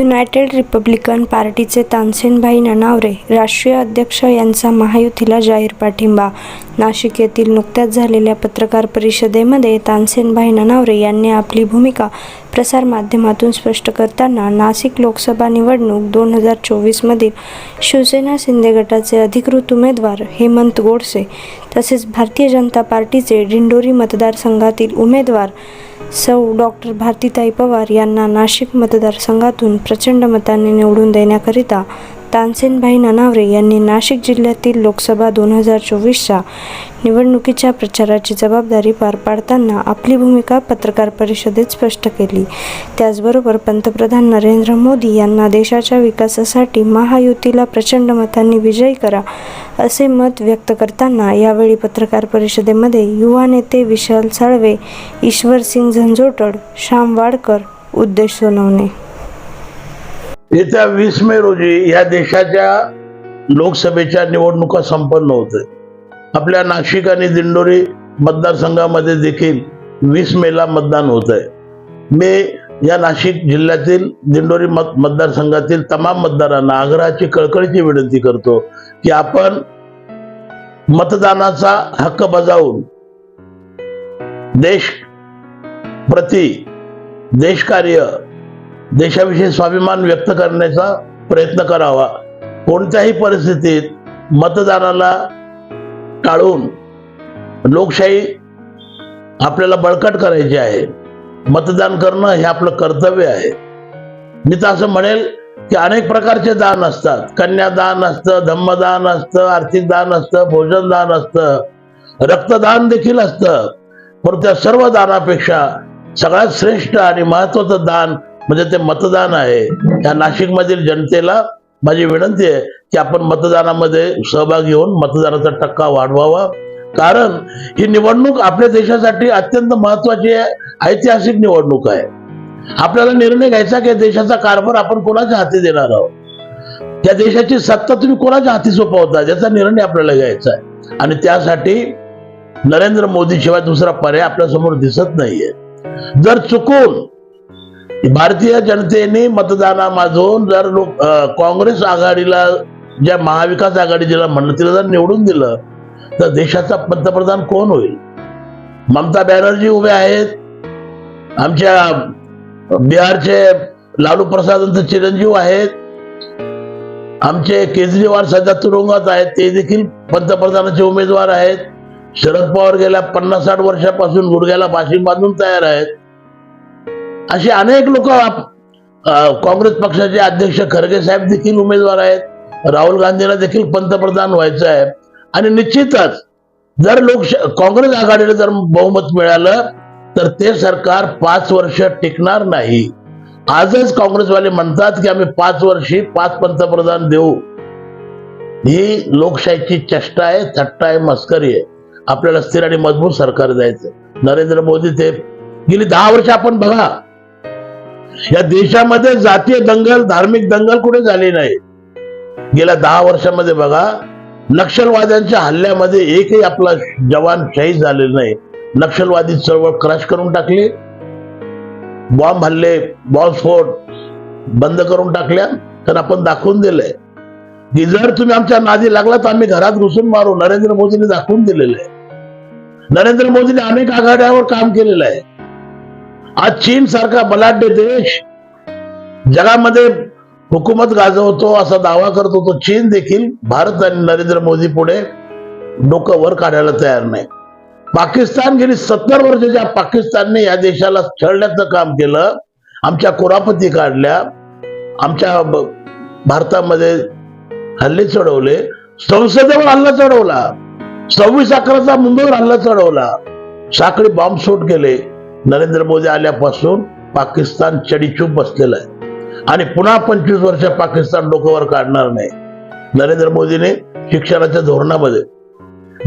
United Republican पार्टीचे तानसेनभाई ननावरे राष्ट्रीय अध्यक्ष यांचा महायुतीला जाहीर पाठिंबा. नाशिक येथील नुकत्याच झालेल्या पत्रकार परिषदेमध्ये तानसेनभाई ननावरे यांनी आपली भूमिका प्रसारमाध्यमातून स्पष्ट करताना नाशिक लोकसभा निवडणूक दोन हजार चोवीसमधील शिवसेना शिंदे गटाचे अधिकृत उमेदवार हेमंत गोडसे तसेच भारतीय जनता पार्टीचे दिंडोरी मतदारसंघातील उमेदवार सौ डॉक्टर भारतीताई पवार यांना नाशिक मतदारसंघातून प्रचंड मताने निवडून देण्याकरिता तानसेनभाई ननावरे यांनी नाशिक जिल्ह्यातील लोकसभा दोन हजार चोवीसच्या निवडणुकीच्या प्रचाराची जबाबदारी पार पाडताना आपली भूमिका पत्रकार परिषदेत स्पष्ट केली. त्याचबरोबर पंतप्रधान नरेंद्र मोदी यांना देशाच्या विकासासाठी महायुतीला प्रचंड मतांनी विजयी करा असे मत व्यक्त करताना यावेळी पत्रकार परिषदेमध्ये युवा नेते विशाल साळवे ईश्वर सिंग झंझोटड श्याम वाडकर उद्देश सोनवणे येत्या वीस मे रोजी या देशाच्या लोकसभेच्या निवडणुका संपन्न होत आपल्या नाशिक आणि दिंडोरी मतदारसंघामध्ये देखील वीस मेला मतदान होत आहे मी या नाशिक जिल्ह्यातील दिंडोरी मत मतदारसंघातील तमाम मतदारांना आग्रहाची कळकळीची विनंती करतो की आपण मतदानाचा हक्क बजावून देश प्रति देशकार्य देशाविषयी स्वाभिमान व्यक्त करण्याचा प्रयत्न करावा. कोणत्याही परिस्थितीत मतदानाला टाळून लोकशाही आपल्याला बळकट करायची आहे. मतदान करणं हे आपलं कर्तव्य आहे. मी तर असं म्हणेल की अनेक प्रकारचे दान असतात. कन्यादान असतं धम्मदान असतं आर्थिक दान असतं भोजन दान असतं. रक्तदान देखील असतं. पण त्या सर्व दानापेक्षा सगळ्यात श्रेष्ठ आणि महत्वाचं दान म्हणजे ते मतदान आहे. या नाशिक मधील जनतेला माझी विनंती आहे की आपण मतदानामध्ये सहभागी घेऊन मतदानाचा टक्का वाढवावा. कारण ही निवडणूक आपल्या देशासाठी अत्यंत महत्वाची ऐतिहासिक निवडणूक आहे. आपल्याला निर्णय घ्यायचा की देशाचा कारभार आपण कोणाच्या हाती देणार आहोत? त्या देशाची सत्ता तुम्ही कोणाच्या हाती सोपवता याचा निर्णय आपल्याला घ्यायचा आहे. आणि त्यासाठी नरेंद्र मोदी शिवाय दुसरा पर्याय आपल्यासमोर दिसत नाहीये. जर चुकून भारतीय जनतेने मतदानामधून जर लोक काँग्रेस आघाडीला ज्या महाविकास आघाडी जिला म्हणलं तिला जर निवडून दिलं तर देशाचा पंतप्रधान कोण होईल? ममता बॅनर्जी उभे आहेत. आमच्या बिहारचे लालू प्रसादांचे चिरंजीव आहेत. आमचे केजरीवाल सध्या तुरुंगात आहेत. ते देखील पंतप्रधानाचे उमेदवार आहेत. शरद पवार गेल्या पन्नास साठ वर्षापासून गुडघ्याला बाशिंग बांधून तयार आहेत. असे अनेक लोक काँग्रेस पक्षाचे अध्यक्ष खरगे साहेब देखील उमेदवार आहेत. राहुल गांधीला देखील पंतप्रधान व्हायचं आहे. आणि निश्चितच जर लोक काँग्रेस आघाडीला जर बहुमत मिळालं तर ते सरकार पाच वर्ष टिकणार नाही. आजच काँग्रेसवाले म्हणतात की आम्ही पाच वर्षी पाच पंतप्रधान देऊ. ही लोकशाहीची चेष्टा आहे थट्टा आहे मस्करी आहे. आपल्याला स्थिर आणि मजबूत सरकार द्यायचं नरेंद्र मोदी ते गेली दहा वर्ष आपण बघा. या देशामध्ये जातीय दंगल धार्मिक दंगल कुठे झाली नाही? गेल्या दहा वर्षामध्ये बघा नक्षलवाद्यांच्या हल्ल्यामध्ये एकही आपला जवान शहीद झालेला नाही. नक्षलवादी चळवळ क्रश करून टाकली. बॉम्ब हल्ले बॉम्बस्फोट बंद करून टाकल्या तर आपण दाखवून दिलंय. की जर तुम्ही आमच्या नादी लागला तर आम्ही घरात घुसून मारू नरेंद्र मोदींनी दाखवून दिलेलं आहे. नरेंद्र मोदींनी अनेक आघाड्यावर काम केलेलं आहे. आज चीन सारखा बलाढ्य देश जगामध्ये हुकूमत गाजवतो असा दावा करत होतो. चीन देखील भारत आणि नरेंद्र मोदी पुढे डोकं वर काढायला तयार नाही. पाकिस्तान गेली सत्तर वर्षाच्या पाकिस्तानने या देशाला छळण्याचं काम केलं आमच्या कुरापती काढल्या आमच्या भारतामध्ये हल्ले चढवले संसदेवर हल्ला चढवला सव्वीस अकराचा मुंबईवर हल्ला चढवला साखळी बॉम्बस्फोट केले नरेंद्र मोदी आल्यापासून पाकिस्तान चडीचूप बसलेलं आहे. आणि पुन्हा पंचवीस वर्ष पाकिस्तान डोक्यावर काढणार नाही. नरेंद्र मोदीने शिक्षणाच्या धोरणामध्ये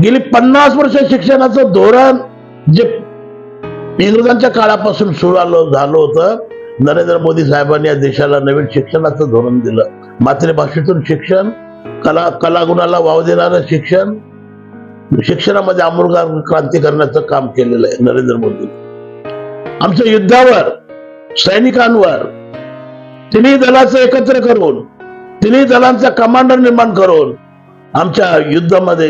गेली पन्नास वर्ष शिक्षणाचं धोरण जे इंग्रजांच्या काळापासून सुरू आलं झालं होतं नरेंद्र मोदी साहेबांनी या देशाला नवीन शिक्षणाचं धोरण दिलं. मातृभाषेतून शिक्षण कला कलागुणाला वाव देणारं शिक्षण शिक्षणामध्ये आमूल क्रांती करण्याचं काम केलेलं आहे नरेंद्र मोदी आमच्या युद्धावर सैनिकांवर तिन्ही दलाचं एकत्र करून तिन्ही दलांचा कमांडर निर्माण करून आमच्या युद्धामध्ये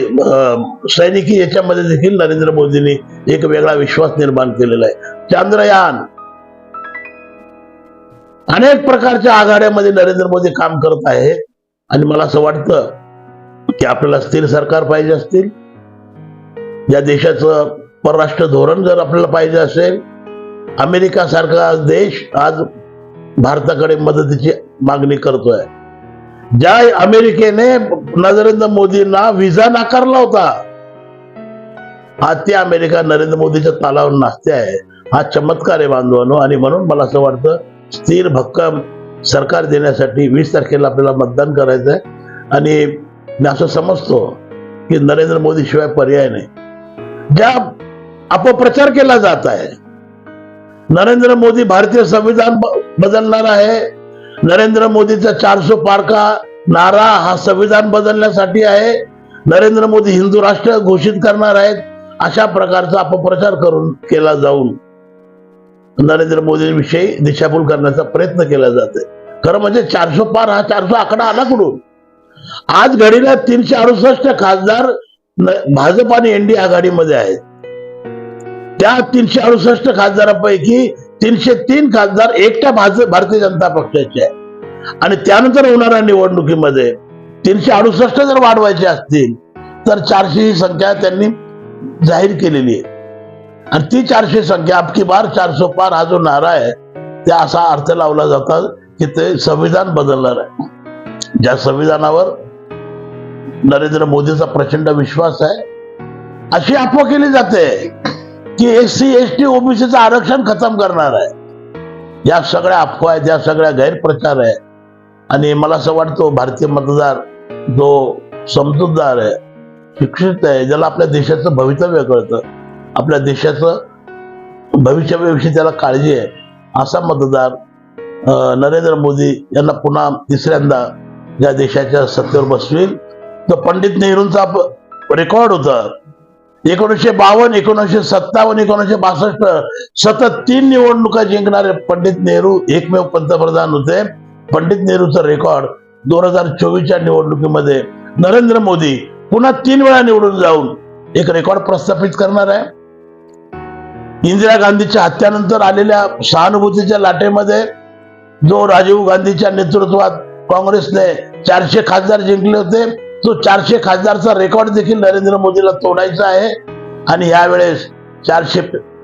सैनिकी याच्यामध्ये देखील नरेंद्र मोदींनी एक वेगळा विश्वास निर्माण केलेला आहे. चांद्रयान अनेक प्रकारच्या आघाड्यामध्ये नरेंद्र मोदी काम करत आहे. आणि मला असं वाटतं की आपल्याला स्थिर सरकार पाहिजे असतील. या देशाचं परराष्ट्र धोरण जर आपल्याला पाहिजे असेल अमेरिका सारखा देश आज भारताकडे मदतीची मागणी करतोय. ज्या अमेरिकेने नरेंद्र मोदींना व्हिसा नाकारला होता. आज ती अमेरिका नरेंद्र मोदीच्या तालावर नाचते आहे. हा चमत्कार आहे बांधवांनो आणि म्हणून मला असं वाटतं स्थिर भक्कम सरकार देण्यासाठी वीस तारखेला आपल्याला मतदान करायचं आहे आणि मी असं समजतो की नरेंद्र मोदी शिवाय पर्याय नाही. ज्या अपप्रचार केला जात आहे नरेंद्र मोदी भारतीय संविधान बदलणार आहे. नरेंद्र मोदीचा चारसो पार का नारा हा संविधान बदलण्यासाठी आहे. नरेंद्र मोदी हिंदू राष्ट्र घोषित करणार आहेत. अशा प्रकारचा अपप्रचार करून केला जाऊन नरेंद्र मोदींविषयी दिशाभूल करण्याचा प्रयत्न केला जातो खरं म्हणजे चारशे पार हा चारशे आकडा आला कुठून? आज घडीला तीनशे अडुसष्ट खासदार भाजप आणि एनडीए आघाडीमध्ये आहेत. त्या तीनशे अडुसष्ट खासदारांपैकी तीनशे तीन खासदार एकट्या भाजप भारतीय जनता पक्षाचे आहे आणि त्यानंतर होणाऱ्या निवडणुकीमध्ये तीनशे अडुसष्ट जर वाढवायचे असतील तर चारशे ही संख्या त्यांनी जाहीर केलेली आहे. आणि ती चारशे संख्या आपकी बार चारशे पार हा जो नारा आहे त्या असा अर्थ लावला जातात की ते संविधान बदलणार आहे. ज्या संविधानावर नरेंद्र मोदीचा प्रचंड विश्वास आहे अशी अफवा केली जाते. की एस सी एस टी ओबीसीचं आरक्षण खतम करणार आहे. या सगळ्या अफवा आहेत या सगळ्या गैरप्रचार आहे आणि मला असं वाटतं भारतीय मतदार जो समजूतदार आहे शिक्षित आहे ज्याला आपल्या देशाचं भवितव्य कळतं आपल्या देशाचं भविष्याविषयी त्याला काळजी आहे असा मतदार नरेंद्र मोदी यांना पुन्हा तिसऱ्यांदा या देशाच्या सत्तेवर बसवेल तर पंडित नेहरूंचा रेकॉर्ड होता. एकोणीसशे बावन्न एकोणीसशे सत्तावन्न एकोणीसशे बासष्ट सतत तीन निवडणुका जिंकणारे पंडित नेहरू एकमेव पंतप्रधान होते. पंडित नेहरूचा रेकॉर्ड दोन हजार चोवीसच्या निवडणुकीमध्ये नरेंद्र मोदी पुन्हा तीन वेळा निवडून जाऊन एक रेकॉर्ड प्रस्थापित करणार आहे. इंदिरा गांधीच्या हत्यानंतर आलेल्या सहानुभूतीच्या लाटेमध्ये जो राजीव गांधीच्या नेतृत्वात काँग्रेसने चारशे खासदार जिंकले होते. तो चारशे खासदारचा रेकॉर्ड देखील नरेंद्र मोदीला तोडायचा आहे. आणि यावेळेस चारशे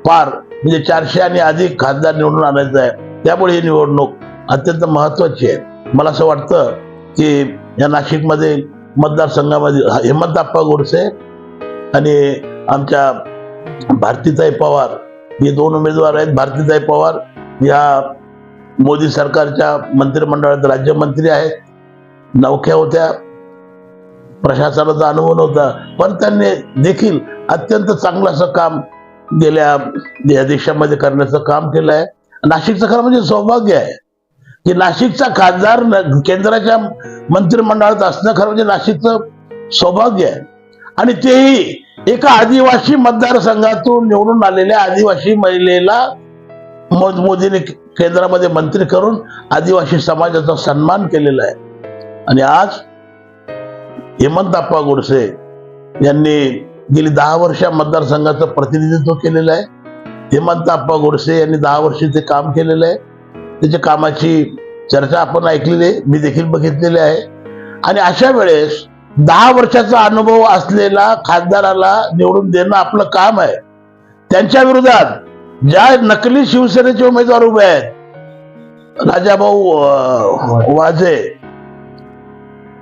पार म्हणजे चारशे आणि अधिक खासदार निवडून आणायचं आहे. त्यामुळे ही निवडणूक अत्यंत महत्वाची आहे. मला असं वाटतं की या नाशिकमध्ये मतदारसंघामध्ये हेमंत आप्पा गोडसे आणि आमच्या भारतीताई पवार हे दोन उमेदवार आहेत. भारतीताई पवार या मोदी सरकारच्या मंत्रिमंडळात राज्यमंत्री आहेत. नौख्या होत्या. प्रशासनाचा अनुभव नव्हता पण त्यांनी देखील अत्यंत चांगलं असं काम गेल्या या देशामध्ये करण्याचं काम केलं आहे. नाशिकचं खरं म्हणजे सौभाग्य आहे. की नाशिकचा खासदार केंद्राच्या मंत्रिमंडळात असणं खरं म्हणजे नाशिकचं सौभाग्य आहे. आणि तेही एका आदिवासी मतदारसंघातून निवडून आलेल्या आदिवासी महिलेला मोदीने केंद्रामध्ये मंत्री करून आदिवासी समाजाचा सन्मान केलेला आहे. आणि आज हेमंत अप्पा गोडसे यांनी गेली दहा वर्ष मतदारसंघाचं प्रतिनिधित्व केलेलं आहे. हेमंत अप्पा गोडसे यांनी दहा वर्ष ते काम केलेलं आहे. त्याच्या कामाची चर्चा आपण ऐकलेली आहे. मी देखील बघितलेली आहे. आणि अशा वेळेस दहा वर्षाचा अनुभव असलेला खासदाराला निवडून देणं आपलं काम आहे. त्यांच्या विरोधात ज्या नकली शिवसेनेचे उमेदवार उभे आहेत राजाभाऊ अं, वाजे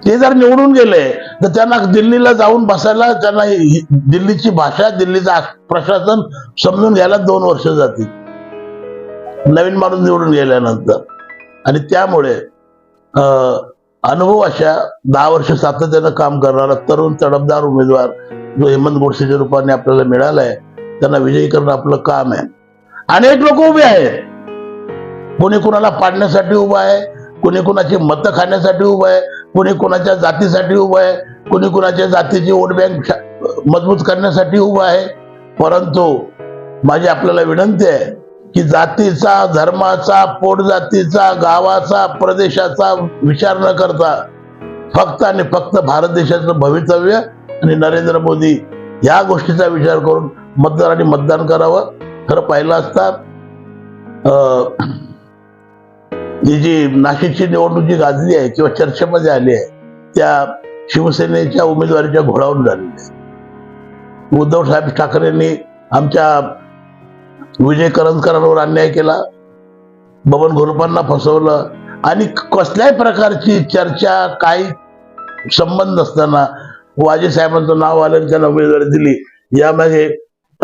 ते जर निवडून गेले तर त्यांना दिल्लीला जाऊन बसायला त्यांना दिल्लीची भाषा दिल्लीचं प्रशासन समजून घ्यायला दोन वर्ष जातील. नवीन माणूस निवडून गेल्यानंतर. आणि त्यामुळे अं, अनुभव अशा दहा वर्ष सातत्यानं काम करणारा तरुण तडफदार उमेदवार जो हेमंत गोडसेच्या रूपाने आपल्याला मिळालाय त्यांना विजयी करणं आपलं काम आहे. अनेक लोक उभे आहेत. कोणी कुणाला पाडण्यासाठी उभा आहे कोणी कुणाची मतं खाण्यासाठी उभं आहे कोणी कुणाच्या जातीसाठी उभं आहे कोणी कुणाच्या जातीची वोट बँक मजबूत करण्यासाठी उभं आहे. परंतु माझी आपल्याला विनंती आहे की जातीचा धर्माचा पोटजातीचा गावाचा प्रदेशाचा विचार न करता फक्त आणि फक्त भारत देशाचं भवितव्य आणि नरेंद्र मोदी या गोष्टीचा विचार करून मतदारांनी मतदान करावं. खरं पाहिलं असता जी ही जी नाशिकची निवडणूक जी गाजली आहे किंवा चर्चेमध्ये आली आहे त्या शिवसेनेच्या उमेदवारीच्या घोडावून झालेली आहे. उद्धव साहेब ठाकरेंनी आमच्या विजय करंजकरांवर अन्याय केला बबन घोरपांना फसवलं आणि कसल्याही प्रकारची चर्चा काही संबंध नसताना वाजे साहेबांचं नाव आलं आणि त्यांना उमेदवारी दिली. यामध्ये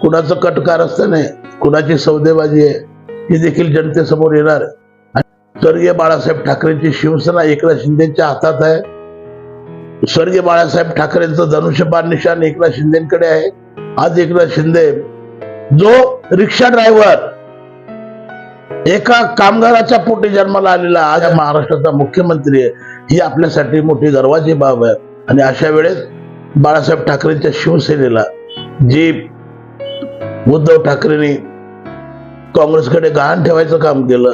कुणाचं कटकार असतं नाही कुणाची सौदेबाजी आहे ती देखील जनतेसमोर येणार आहे. स्वर्गीय बाळासाहेब ठाकरेंची शिवसेना एकनाथ शिंदेच्या हातात आहे. स्वर्गीय बाळासाहेब ठाकरेंचं धनुष्यबाण निशाण एकनाथ शिंदेकडे आहे. आज एकनाथ शिंदे जो रिक्षा ड्रायव्हर एका कामगाराच्या पोटी जन्माला आलेला आज महाराष्ट्राचा मुख्यमंत्री आहे ही आपल्यासाठी मोठी गर्वाची बाब आहे. आणि अशा वेळेस बाळासाहेब ठाकरेंच्या शिवसेनेला जी उद्धव ठाकरेंनी काँग्रेसकडे गहाण ठेवायचं काम केलं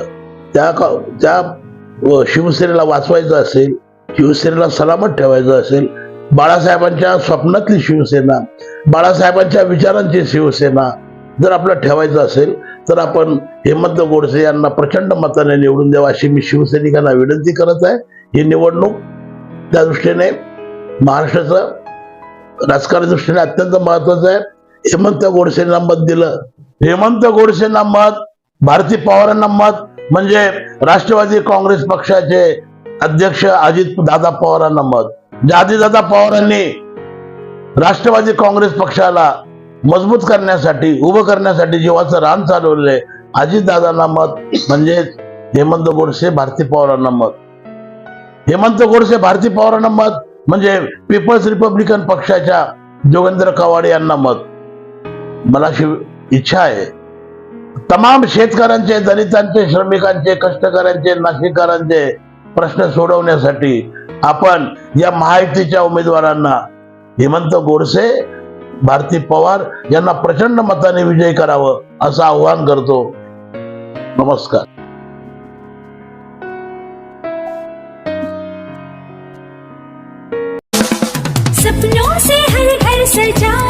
त्या का- त्या शिवसेनेला वाचवायचं असेल शिवसेनेला सलामत ठेवायचं असेल बाळासाहेबांच्या स्वप्नातली शिवसेना बाळासाहेबांच्या विचारांची शिवसेना जर आपलं ठेवायचं असेल तर आपण हेमंत गोडसे यांना प्रचंड मताने निवडून द्यावं अशी मी शिवसैनिकांना विनंती करत आहे. ही निवडणूक त्या दृष्टीने महाराष्ट्राचं राजकारण दृष्टीने अत्यंत महत्वाचं आहे. हेमंत गोडसेंना मत दिलं. हेमंत गोडसेंना मत भारती पवारांना मत म्हणजे राष्ट्रवादी काँग्रेस पक्षाचे अध्यक्ष अजित दादा पवारांना मत म्हणजे दादा पवारांनी राष्ट्रवादी काँग्रेस पक्षाला मजबूत करण्यासाठी उभं करण्यासाठी जीवाचं रान चालवले अजितदादांना मत म्हणजे हेमंत गोडसे भारती पवारांना मत हेमंत गोडसे भारती पवारांना मत म्हणजे पीपल्स रिपब्लिकन पक्षाच्या जोगेंद्र कवाडे यांना मत मला अशी इच्छा आहे. तमाम शेतकऱ्यांचे दलितांचे श्रमिकांचे कष्टकऱ्यांचे नाशिककरांचे प्रश्न सोडवण्यासाठी आपण या महायुतीच्या उमेदवारांना हेमंत गोडसे भारती पवार यांना प्रचंड मताने विजयी करावं असं आव्हान करतो. नमस्कार. सपनों से हर घर सजाएंगे